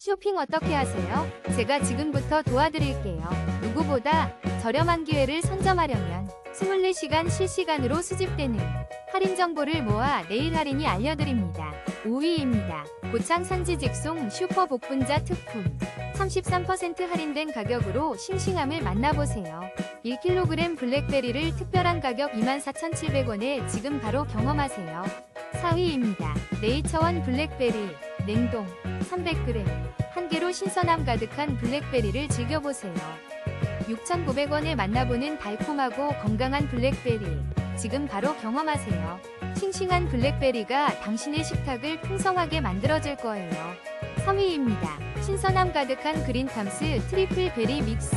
쇼핑 어떻게 하세요? 제가 지금부터 도와드릴게요. 누구보다 저렴한 기회를 선점하려면 24시간 실시간으로 수집되는 할인 정보를 모아 내일 할인이 알려드립니다. 5위입니다. 고창 산지 직송 슈퍼 복분자 특품. 33% 할인된 가격으로 싱싱함을 만나보세요. 1kg 블랙베리를 특별한 가격 24,700원에 지금 바로 경험하세요. 4위입니다. 네이처원 블랙베리 냉동 300g 한 개로 신선함 가득한 블랙베리를 즐겨보세요. 6,900원에 만나보는 달콤하고 건강한 블랙베리 지금 바로 경험하세요. 싱싱한 블랙베리가 당신의 식탁을 풍성하게 만들어줄 거예요. 3위입니다. 신선함 가득한 그린탐스 트리플 베리 믹스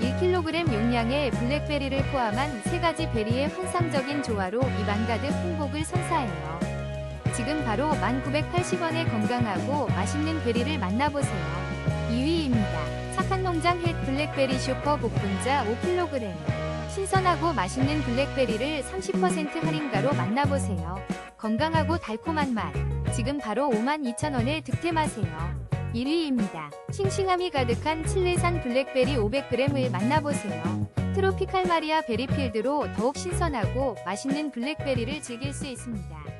1kg 용량의 블랙베리를 포함한 세 가지 베리의 환상적인 조화로 입안 가득 행복을 선사해요. 지금 바로 1980원에 건강하고 맛있는 베리를 만나보세요. 2위입니다. 착한 농장 햇 블랙베리 슈퍼 복분자 5kg. 신선하고 맛있는 블랙베리를 30% 할인가로 만나보세요. 건강하고 달콤한 맛. 지금 바로 52,000원에 득템하세요. 1위입니다. 싱싱함이 가득한 칠레산 블랙베리 500g을 만나보세요. 트로피칼 마리아 베리필드로 더욱 신선하고 맛있는 블랙베리를 즐길 수 있습니다.